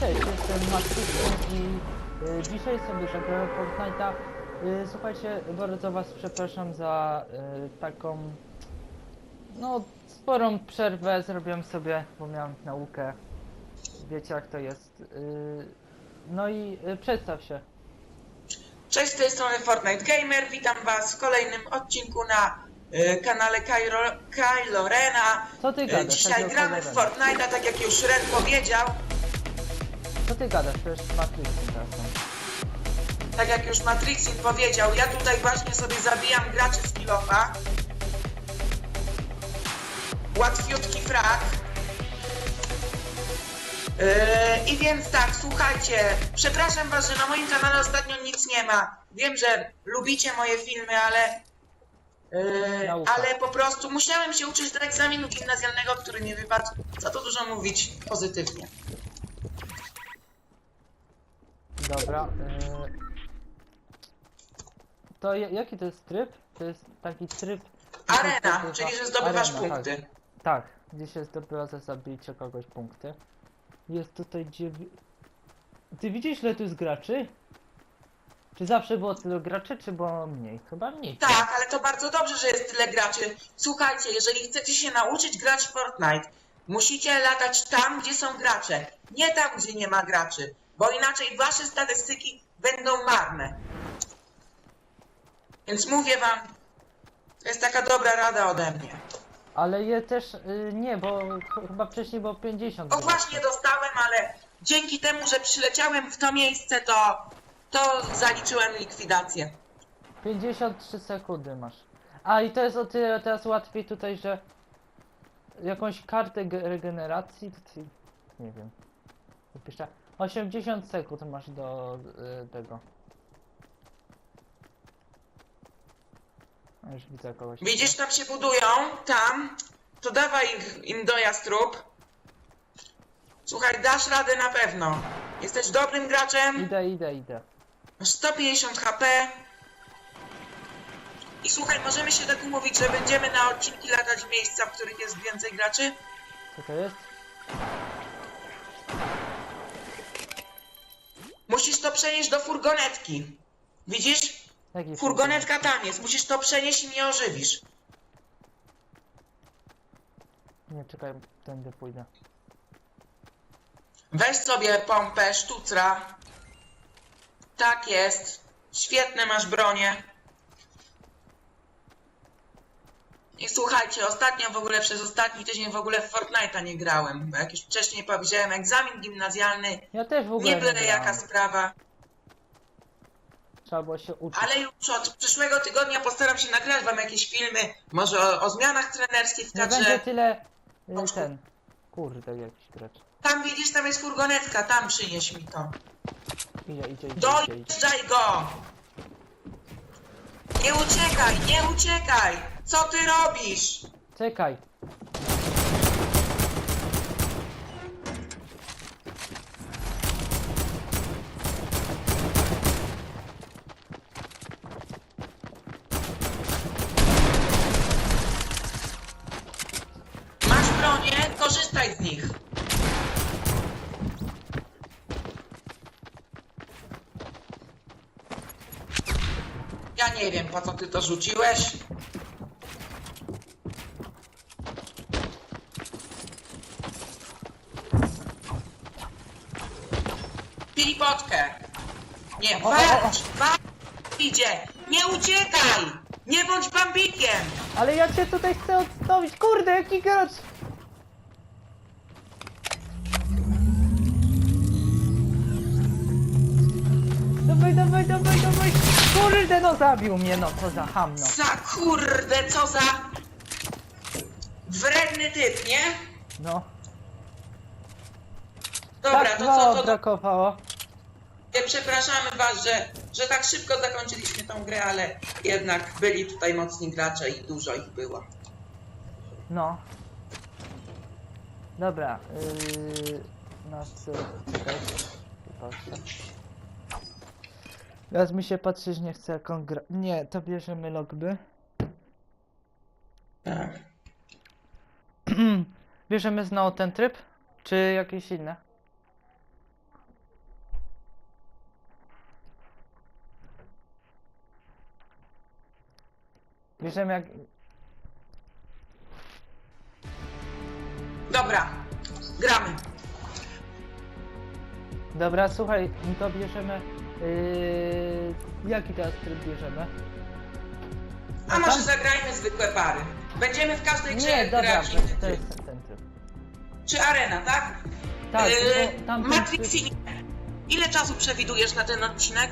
Cześć, jestem Maciek i y, dzisiaj sobie zagrałem Fortnite'a. Y, słuchajcie, bardzo was przepraszam za y, taką no sporą przerwę zrobiłem sobie, bo miałem naukę. Wiecie jak to jest. Y, no i y, przedstaw się. Cześć, z tej strony Fortnite Gamer. Witam Was w kolejnym odcinku na e, kanale Kylo, Kylo Rena. Co ty E, gadasz? dzisiaj Takiego gramy w kolorem. Fortnite'a, tak jak już Ren powiedział. Co ty gadasz? Przecież Matrixy teraz są. Tak jak już Matrixin powiedział, ja tutaj właśnie sobie zabijam graczy z kilofa. Łatwiutki frag. Yy, I więc tak, słuchajcie, przepraszam was, że na moim kanale ostatnio nic nie ma. Wiem, że lubicie moje filmy, ale. Yy, Nauka. ale po prostu musiałem się uczyć do egzaminu gimnazjalnego, który nie wypadł. Co tu dużo mówić pozytywnie. Dobra. Y, to ja- jaki to jest tryb? To jest taki tryb... Arena, tryb- czyli że zdobywasz arena, punkty. Tak. Tak, gdzie się zdobywa za zabicie kogoś punkty. Jest tutaj dziewię... Ty widzisz ile tu jest graczy? Czy zawsze było tyle graczy, czy było mniej? Chyba mniej. Tak, ale to bardzo dobrze, że jest tyle graczy. Słuchajcie, jeżeli chcecie się nauczyć grać w Fortnite, musicie latać tam, gdzie są gracze. Nie tam, gdzie nie ma graczy, bo inaczej wasze statystyki będą marne. Więc mówię wam, to jest taka dobra rada ode mnie. Ale je też... Y, nie, bo ch- chyba wcześniej było 50 O właśnie dostałem, ale dzięki temu, że przyleciałem w to miejsce, to, to zaliczyłem likwidację. 53 sekundy masz. A i to jest o tyle teraz łatwiej tutaj, że jakąś kartę ge- regeneracji, nie wiem. Wypiszę. 80 sekund masz do y, tego. A już widzę kogoś. Widzisz, tam się budują, tam, to dawaj ich- im dojazd rób. Słuchaj, dasz radę na pewno. Jesteś dobrym graczem, Idę, idę, idę. masz 150 HP. I słuchaj, możemy się tak umówić, że będziemy na odcinki latać w miejsca, w których jest więcej graczy? Co to jest? Musisz to przenieść do furgonetki. Widzisz? Jaki Furgonetka tam jest, musisz to przenieść i mnie ożywisz. Nie, czekaj, tędy pójdę. Weź sobie pompę, sztucra. Tak jest. Świetne masz bronie. I słuchajcie, ostatnio w ogóle, przez ostatni tydzień w ogóle w Fortnite'a nie grałem. Bo jak już wcześniej powiedziałem, egzamin gimnazjalny, Ja też w ogóle nie byle grałem. jaka sprawa. Trzeba było się uczyć. Ale już od przyszłego tygodnia postaram się nagrać wam jakieś filmy, może o, o zmianach trenerskich w Nie będzie kadrze. tyle... Y, ten... Kurde, jakiś gracz. Tam widzisz, tam jest furgonetka, tam przynieś mi to. Idzie, idzie, idzie, idzie, idzie. Dojeżdżaj go! Nie uciekaj, nie uciekaj! Co ty robisz? Czekaj. Masz bronię, korzystaj z nich. Ja nie wiem, po co ty to rzuciłeś. Potkę. Nie, walcz, walcz, idzie. Nie uciekaj! Nie bądź bambikiem! Ale ja cię tutaj chcę odstawić, kurde, jaki gracz! Dawaj, dawaj, dawaj, dawaj! Kurde, no zabił mnie, no co za ham, no. Za kurde, co za wredny typ, nie? No, Dobra, tak to mało co, to, brakowało. Przepraszamy was, że, że tak szybko zakończyliśmy tą grę, ale jednak byli tutaj mocni gracze i dużo ich było. No. Dobra, yy... Nas... Czekaj, patrzę. Teraz mi się patrzeć nie chce jak on gra... Nie, to bierzemy logby. Tak. Bierzemy znowu ten tryb? Czy jakieś inne? Bierzemy jak... Dobra, gramy. Dobra, słuchaj, no to bierzemy... Yy... Jaki teraz tryb bierzemy? A może zagrajmy zwykłe pary. Będziemy w każdej grze Nie, dobra, grać to, inny to tryb. jest ten tryb. Czy arena, tak? Tak, Yy, bo tamten Matrix tryb- Inc. Ile czasu przewidujesz na ten odcinek?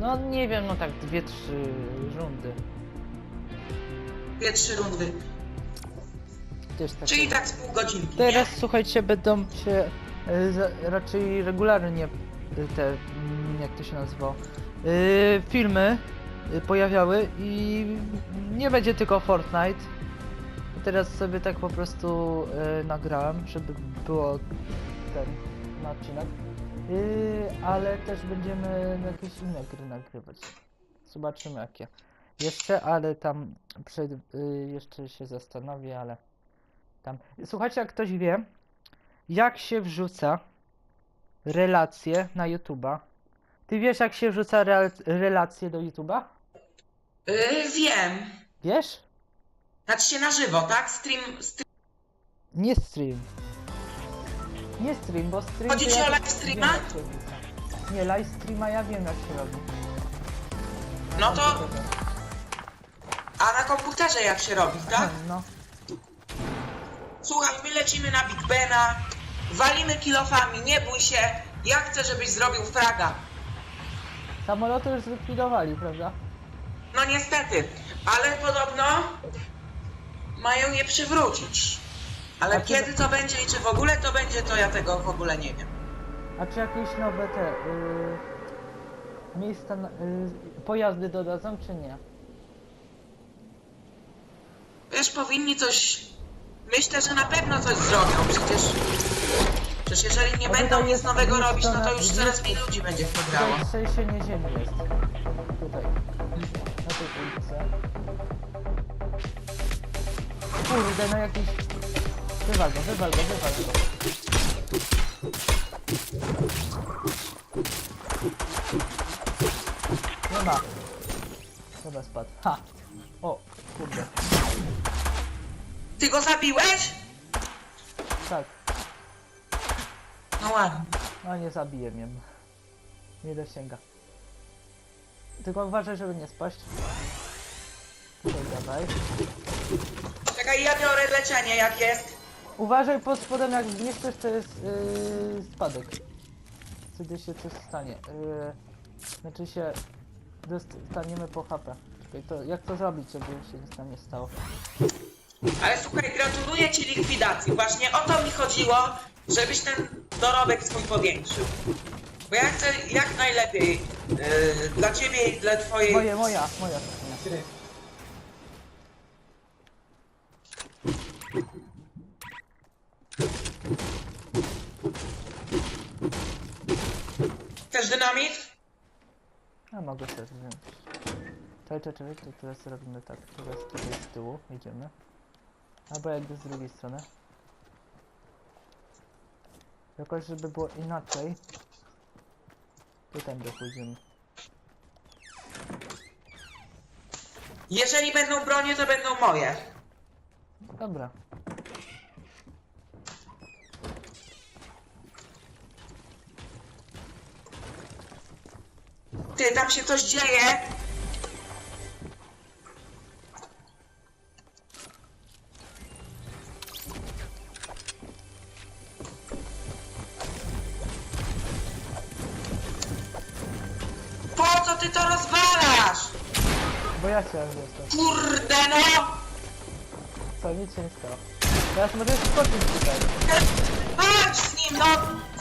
No nie wiem, no tak dwie, trzy rundy. Dwie, trzy rundy. Też tak Czyli tak z pół godzinki, Teraz słuchajcie, będą się y, za- raczej regularnie y, te, mm, jak to się nazywa, y, filmy y, pojawiały i nie będzie tylko Fortnite. Teraz sobie tak po prostu y, nagrałem, żeby było ten na odcinek. Y, ale też będziemy jakieś inne gry nagrywać. Zobaczymy jakie. Jeszcze, ale tam przed, y, jeszcze się zastanowię, ale tam. Słuchajcie, jak ktoś wie, jak się wrzuca relacje na YouTube'a. Ty wiesz, jak się wrzuca rel- relacje do YouTube'a? Yy, wiem. Wiesz? Znaczy się na żywo, tak? Stream, stream. Nie stream. Nie stream, bo stream. Chodzi ci ja o wiem, live streama? wrzuca. Nie, live streama ja wiem, jak się robi. No to-. A na komputerze jak się robi, tak? No. Słuchaj, my lecimy na Big Bena, walimy kilofami, nie bój się. Ja chcę, żebyś zrobił fraga. Samoloty już zlikwidowali, prawda? No niestety, ale podobno mają je przywrócić. Ale A czy- kiedy to będzie i czy w ogóle to będzie, to ja tego w ogóle nie wiem. A czy jakieś nowe te y, miejsca, na, y, pojazdy dodadzą, czy nie? Wiesz, powinni coś... Myślę, że na pewno coś zrobią, przecież... Przecież jeżeli nie będą nic nowego robić, no to już coraz mniej ludzi będzie w to grało. Tutaj trzęsienie ziemi jest. Tutaj. Na tej ulicy. Kurde, no jakiś... Wywal go, wywal go, wywal go. Nie ma. Dobra, spadł. Ha! O, kurde. Ty go zabiłeś? Tak. No ładnie. No nie zabiję mnie. Nie dosięga. Tylko uważaj, żeby nie spaść. Tutaj dawaj. Czekaj, ja biorę leczenie jak jest. Uważaj pod spodem, jak nie chcesz, to jest yy, spadek. Wtedy się coś stanie. Yy, znaczy się dostaniemy po HP. Czekaj, to jak to zrobić, żeby się nic tam nie stało? Ale słuchaj, gratuluję ci likwidacji. Właśnie o to mi chodziło, żebyś ten dorobek swój powiększył. Bo ja chcę jak najlepiej yy, dla ciebie i dla twojej... Moje, moja, moja. nie. Chcesz dynamit? A mogę też wziąć. Czekaj, czekaj, czekaj, to teraz robimy tak. Teraz tutaj z tyłu idziemy. Albo jakby z drugiej strony. Jakoś, żeby było inaczej. To tędy pójdziemy. Jeżeli będą bronie, to będą moje. Dobra. Ty, tam się coś dzieje. Bo ja chciałem zostać. Kurde no! Co, nic się nie stało. Teraz możesz skoczyć tutaj. Walcz z nim, no!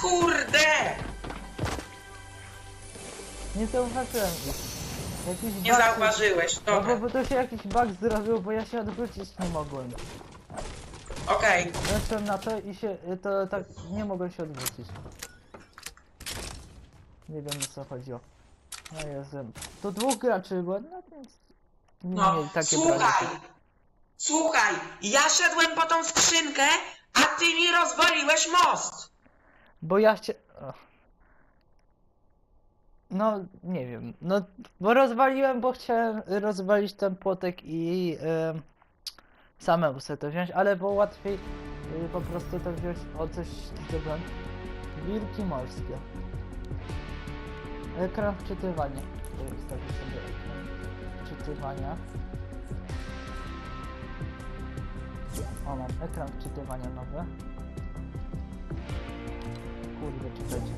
Kurde! Nie zauważyłem ich. Jakiś Nie bug- zauważyłeś, No bo, dobra. bo to się jakiś bug zrobił, bo ja się odwrócić nie mogłem. Okej. Weszłem na to i się, to tak nie mogłem się odwrócić. Nie wiem o co chodziło. No Jezu. To dwóch graczy było, no więc No, mieli takie słuchaj! branie. Słuchaj, ja szedłem po tą skrzynkę, a ty mi rozwaliłeś most! Bo ja chcie... Ach. No, nie wiem. No, bo rozwaliłem, bo chciałem rozwalić ten płotek i em, samemu sobie to wziąć, ale było łatwiej y, po prostu to wziąć o coś zdobyłem. Wilki morskie. Ekran wczytywania. Wstawię sobie ekran wczytywania. O, mam ekran wczytywania nowy. Kurde, czekajcie.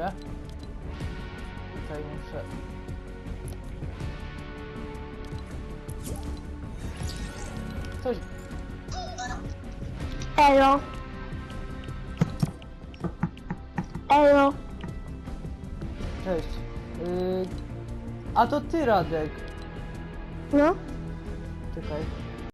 Czekajcie. Tutaj muszę... Coś... Elo. Elo. Cześć. Yy... A to ty, Radek. No, Czekaj.